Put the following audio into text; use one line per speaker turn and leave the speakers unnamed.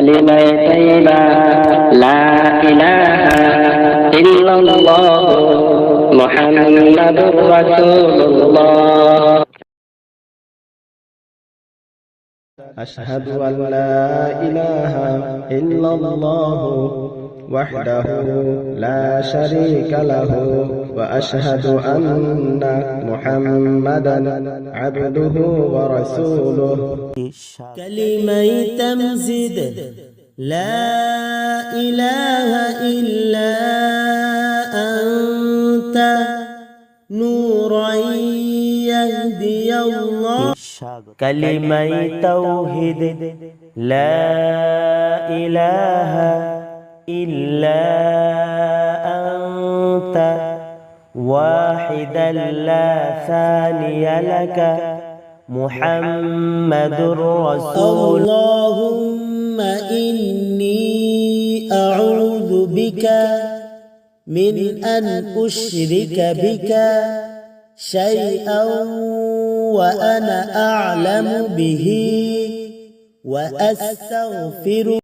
كلمة طيبة لا إله إلا الله محمد رسول الله.
أشهد أن لا إله إلا الله وحده لا شريك له وأشهد أن محمدا عبده ورسوله.
كلمة تمزد لا إله إلا أنت. نورا يهدي الله. كلمة توحيد. لا إله إلا أنت واحدا لا ثاني لك محمد رسول. اللهم إني أعوذ بك من أن أشرك بك شيئا وأنا أعلم به وأستغفرك